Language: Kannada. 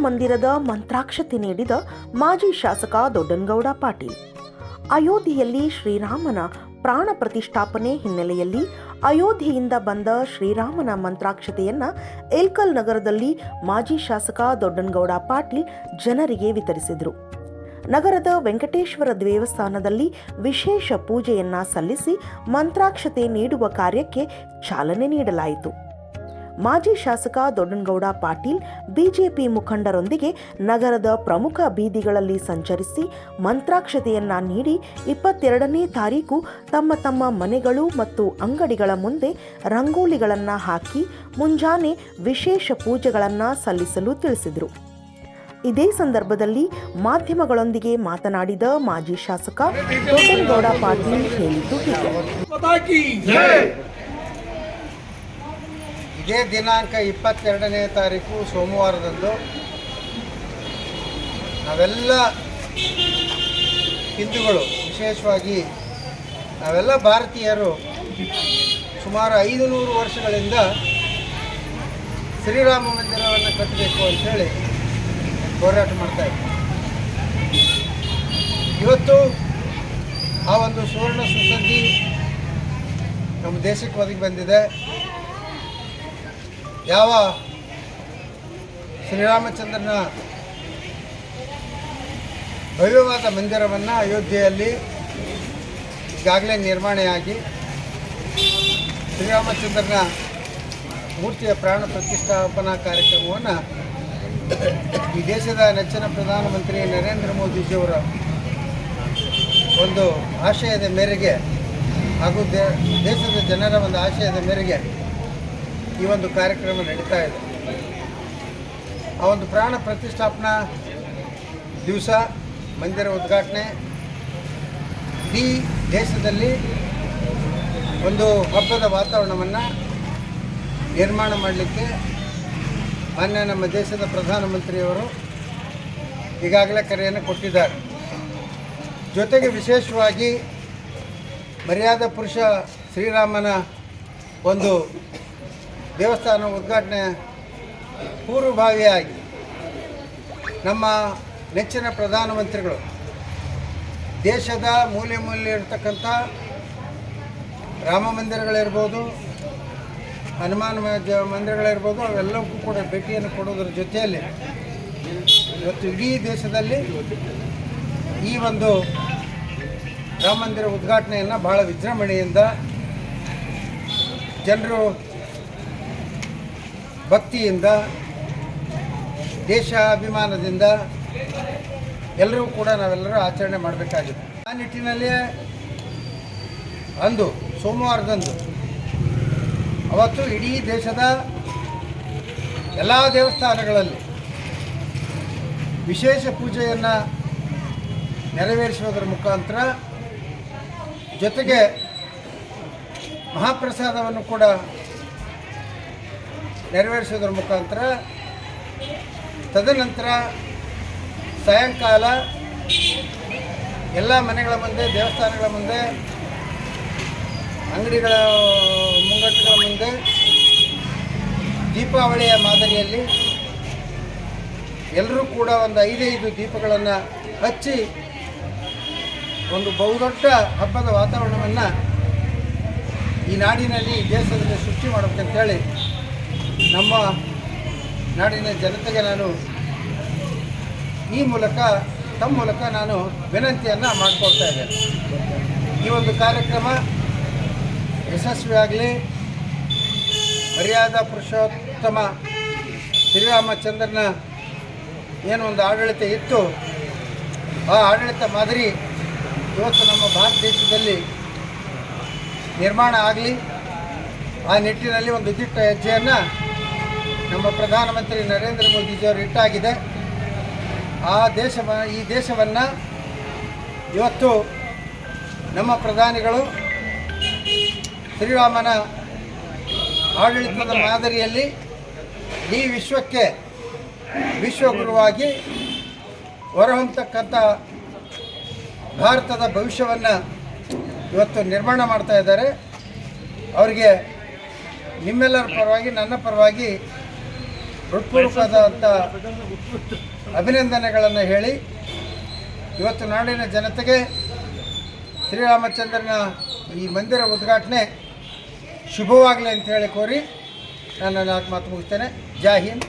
ಮಂದಿರದ ಮಂತ್ರಾಕ್ಷತೆ ನೀಡಿದ ಮಾಜಿ ಶಾಸಕ ದೊಡ್ಡನಗೌಡ ಪಾಟೀಲ್. ಅಯೋಧ್ಯೆಯಲ್ಲಿ ಶ್ರೀರಾಮನ ಪ್ರಾಣ ಪ್ರತಿಷ್ಠಾಪನೆ ಹಿನ್ನೆಲೆಯಲ್ಲಿ ಅಯೋಧ್ಯೆಯಿಂದ ಬಂದ ಶ್ರೀರಾಮನ ಮಂತ್ರಾಕ್ಷತೆಯನ್ನ ಏಲ್ಕಲ್ ನಗರದಲ್ಲಿ ಮಾಜಿ ಶಾಸಕ ದೊಡ್ಡನಗೌಡ ಪಾಟೀಲ್ ಜನರಿಗೆ ವಿತರಿಸಿದರು. ನಗರದ ವೆಂಕಟೇಶ್ವರ ದೇವಸ್ಥಾನದಲ್ಲಿ ವಿಶೇಷ ಪೂಜೆಯನ್ನ ಸಲ್ಲಿಸಿ ಮಂತ್ರಾಕ್ಷತೆ ನೀಡುವ ಕಾರ್ಯಕ್ಕೆ ಚಾಲನೆ ನೀಡಲಾಯಿತು. ಮಾಜಿ ಶಾಸಕ ದೊಡ್ಡನಗೌಡ ಪಾಟೀಲ್, ಬಿಜೆಪಿ ಮುಖಂಡರೊಂದಿಗೆ ನಗರದ ಪ್ರಮುಖ ಬೀದಿಗಳಲ್ಲಿ ಸಂಚರಿಸಿ ಮಂತ್ರಾಕ್ಷತೆಯನ್ನ ನೀಡಿ ಇಪ್ಪತ್ತೆರಡನೇ ತಾರೀಕು ತಮ್ಮ ತಮ್ಮ ಮನೆಗಳು ಮತ್ತು ಅಂಗಡಿಗಳ ಮುಂದೆ ರಂಗೋಲಿಗಳನ್ನು ಹಾಕಿ ಮುಂಜಾನೆ ವಿಶೇಷ ಪೂಜೆಗಳನ್ನು ಸಲ್ಲಿಸಲು ತಿಳಿಸಿದರು. ಇದೇ ಸಂದರ್ಭದಲ್ಲಿ ಮಾಧ್ಯಮಗಳೊಂದಿಗೆ ಮಾತನಾಡಿದ ಮಾಜಿ ಶಾಸಕ ದೊಡ್ಡನಗೌಡ ಪಾಟೀಲ್ ಹೇಳಿದ್ದು ಇದೇ ದಿನಾಂಕ ಇಪ್ಪತ್ತೆರಡನೇ ತಾರೀಕು ಸೋಮವಾರದಂದು ನಾವೆಲ್ಲ ಹಿಂದೂಗಳು, ವಿಶೇಷವಾಗಿ ನಾವೆಲ್ಲ ಭಾರತೀಯರು ಸುಮಾರು ಐದು ನೂರು ವರ್ಷಗಳಿಂದ ಶ್ರೀರಾಮ ಮಂದಿರವನ್ನು ಕಟ್ಟಬೇಕು ಅಂಥೇಳಿ ಹೋರಾಟ ಮಾಡ್ತಾ ಇವತ್ತು ಆ ಒಂದು ಸುವರ್ಣ ಸುಸಂಧಿ ನಮ್ಮ ದೇಶಕ್ಕೆ ಒದಗಿ ಬಂದಿದೆ. ಯಾವ? ಶ್ರೀರಾಮಚಂದ್ರನ ಭವ್ಯವಾದ ಮಂದಿರವನ್ನು ಅಯೋಧ್ಯೆಯಲ್ಲಿ ಈಗಾಗಲೇ ನಿರ್ಮಾಣೆಯಾಗಿ ಶ್ರೀರಾಮಚಂದ್ರನ ಮೂರ್ತಿಯ ಪ್ರಾಣ ಪ್ರತಿಷ್ಠಾಪನಾ ಕಾರ್ಯಕ್ರಮವನ್ನು ಈ ದೇಶದ ನೆಚ್ಚಿನ ಪ್ರಧಾನಮಂತ್ರಿ ನರೇಂದ್ರ ಮೋದಿಜಿಯವರ ಒಂದು ಆಶಯದ ಮೇರೆಗೆ ಹಾಗೂ ದೇಶದ ಜನರ ಒಂದು ಆಶಯದ ಮೇರೆಗೆ ಈ ಒಂದು ಕಾರ್ಯಕ್ರಮ ನಡೀತಾ ಇದೆ. ಆ ಒಂದು ಪ್ರಾಣ ಪ್ರತಿಷ್ಠಾಪನಾ ದಿವಸ, ಮಂದಿರ ಉದ್ಘಾಟನೆ. ಇಡೀ ದೇಶದಲ್ಲಿ ಒಂದು ಹಬ್ಬದ ವಾತಾವರಣವನ್ನು ನಿರ್ಮಾಣ ಮಾಡಲಿಕ್ಕೆ ಮಾನ್ಯ ನಮ್ಮ ದೇಶದ ಪ್ರಧಾನಮಂತ್ರಿಯವರು ಈಗಾಗಲೇ ಕರೆಯನ್ನು ಕೊಟ್ಟಿದ್ದಾರೆ. ಜೊತೆಗೆ ವಿಶೇಷವಾಗಿ ಮರ್ಯಾದ ಪುರುಷ ಶ್ರೀರಾಮನ ಒಂದು ದೇವಸ್ಥಾನ ಉದ್ಘಾಟನೆ ಪೂರ್ವಭಾವಿಯಾಗಿ ನಮ್ಮ ನೆಚ್ಚಿನ ಪ್ರಧಾನಮಂತ್ರಿಗಳು, ದೇಶದ ಮೂಲೆ ಮೂಲೆ ಇರತಕ್ಕಂಥ ರಾಮ ಮಂದಿರಗಳಿರ್ಬೋದು, ಹನುಮಾನ್ ಮಂದಿರಗಳಿರ್ಬೋದು, ಅವೆಲ್ಲಕ್ಕೂ ಕೂಡ ಭೇಟಿಯನ್ನು ಕೊಡೋದ್ರ ಜೊತೆಯಲ್ಲಿ ಇವತ್ತು ಇಡೀ ದೇಶದಲ್ಲಿ ಈ ಒಂದು ರಾಮ ಮಂದಿರ ಉದ್ಘಾಟನೆಯನ್ನು ಭಾಳ ವಿಜೃಂಭಣೆಯಿಂದ ಜನರು ಭಕ್ತಿಯಿಂದ, ದೇಶಾಭಿಮಾನದಿಂದ ಎಲ್ಲರೂ ಕೂಡ ನಾವೆಲ್ಲರೂ ಆಚರಣೆ ಮಾಡಬೇಕಾಗಿದೆ. ಆ ನಿಟ್ಟಿನಲ್ಲಿ ಅಂದು, ಸೋಮವಾರದಂದು, ಅವತ್ತು ಇಡೀ ದೇಶದ ಎಲ್ಲ ದೇವಸ್ಥಾನಗಳಲ್ಲಿ ವಿಶೇಷ ಪೂಜೆಯನ್ನು ನೆರವೇರಿಸುವುದರ ಮುಖಾಂತರ ಜೊತೆಗೆ ಮಹಾಪ್ರಸಾದವನ್ನು ಕೂಡ ನೆರವೇರಿಸೋದ್ರ ಮುಖಾಂತರ ತದನಂತರ ಸಾಯಂಕಾಲ ಎಲ್ಲ ಮನೆಗಳ ಮುಂದೆ, ದೇವಸ್ಥಾನಗಳ ಮುಂದೆ, ಅಂಗಡಿಗಳ ಮುಂಗಟ್ಟುಗಳ ಮುಂದೆ, ದೀಪಾವಳಿಯ ಮಾದರಿಯಲ್ಲಿ ಎಲ್ಲರೂ ಕೂಡ ಒಂದು ಐದೈದು ದೀಪಗಳನ್ನು ಹಚ್ಚಿ ಒಂದು ಬಹುದೊಡ್ಡ ಹಬ್ಬದ ವಾತಾವರಣವನ್ನು ಈ ನಾಡಿನಲ್ಲಿ ದೇಶದಲ್ಲಿ ಸೃಷ್ಟಿ ಮಾಡಬೇಕಂತೇಳಿ ನಮ್ಮ ನಾಡಿನ ಜನತೆಗೆ ನಾನು ಈ ಮೂಲಕ, ತಮ್ಮ ಮೂಲಕ ನಾನು ವಿನಂತಿಯನ್ನು ಮಾಡಿಕೊಳ್ತಾ ಇದ್ದೇನೆ. ಈ ಒಂದು ಕಾರ್ಯಕ್ರಮ ಯಶಸ್ವಿಯಾಗಲಿ. ಮರ್ಯಾದ ಪುರುಷೋತ್ತಮ ಶ್ರೀರಾಮಚಂದ್ರನ ಏನು ಒಂದು ಆಡಳಿತ ಇತ್ತು. ಆ ಆಡಳಿತ ಮಾದರಿ ಇವತ್ತು ನಮ್ಮ ಭಾರತ ದೇಶದಲ್ಲಿ ನಿರ್ಮಾಣ ಆಗಲಿ. ಆ ನಿಟ್ಟಿನಲ್ಲಿ ಒಂದು ದಿಟ್ಟ ಹೆಜ್ಜೆಯನ್ನು ನಮ್ಮ ಪ್ರಧಾನಮಂತ್ರಿ ನರೇಂದ್ರ ಮೋದಿಜಿಯವರು ಇಟ್ಟಾಗಿದೆ. ಆ ದೇಶ ಈ ದೇಶವನ್ನು ಇವತ್ತು ನಮ್ಮ ಪ್ರಧಾನಿಗಳು ಶ್ರೀರಾಮನ ಆಡಳಿತದ ಮಾದರಿಯಲ್ಲಿ ಈ ವಿಶ್ವಕ್ಕೆ ವಿಶ್ವಗುರುವಾಗಿ ಹೊರಹೊಂತಕ್ಕಂಥ ಭಾರತದ ಭವಿಷ್ಯವನ್ನು ಇವತ್ತು ನಿರ್ಮಾಣ ಮಾಡ್ತಾ ಇದ್ದಾರೆ. ಅವರಿಗೆ ನಿಮ್ಮೆಲ್ಲರ ಪರವಾಗಿ, ನನ್ನ ಪರವಾಗಿ ಹೃತ್ಪೂರ್ವಕವಾದಂಥ ಅಭಿನಂದನೆಗಳನ್ನು ಹೇಳಿ ಇವತ್ತು ನಾಡಿನ ಜನತೆಗೆ ಶ್ರೀರಾಮಚಂದ್ರನ ಈ ಮಂದಿರ ಉದ್ಘಾಟನೆ ಶುಭವಾಗಲಿ ಅಂತ ಹೇಳಿ ಕೋರಿ ನಾನು ನಾಲ್ಕು ಮಾತು ಮುಗಿಸ್ತೇನೆ. ಜೈ ಹಿಂದ್.